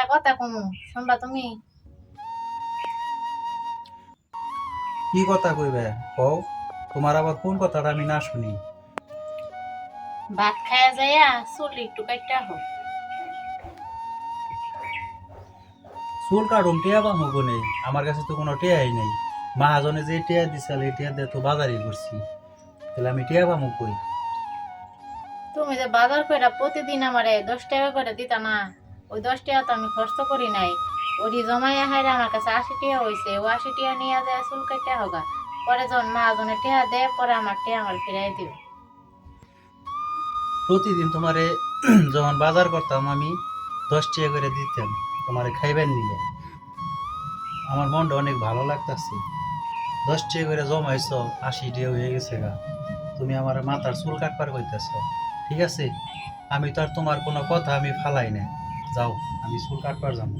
একটা কথা কমু শুনবা তুমি? কি কথা কইবে? কও তোমার আবার কোন কথাটা আমি না শুনি? ভাত খায়া যাইয়া চুল একটু কাটটা হোক চুল কাটুম টিয়া পামো কোনে আমার কাছে তো কোনো টিয়াই নেই। মাহাজনে যে টিয়া দিছিল এই টিয়া দিয়ে তো বাজারই করছি। তাহলে আমি টিয়া পামো কই? তুমি যে বাজার করে প্রতিদিন আমারে দশ টাকা করে দিতা না। ওই দশ টাকা তো আমি খরচ করি নাই। ওটি জমাইয়া হাইরে আমার কাছে আশি টাকা হয়েছে ও আশি টাকা নিয়ে যায় চুল কাটটা হোগা। পরে যখন মাহাজনে টিয়া দেয়, পরে আমার টিয়া আমার ফিরাই দিও প্রতিদিন তোমারে যখন বাজার করতাম, আমি দশ টাকা করে দিতাম তোমারে খাইবেন নিয়ে। আমার মনটা অনেক ভালো লাগতেছে। দশ টাকা করে জমাইছ, আশি টাকা হয়ে গেছে গা। তুমি আমার মাথার চুল কাটবার কইতেছ, ঠিক আছে? আমি তো আর তোমার কোনো কথা আমি ফালাই না যাও আমি চুল কাটবার যাব।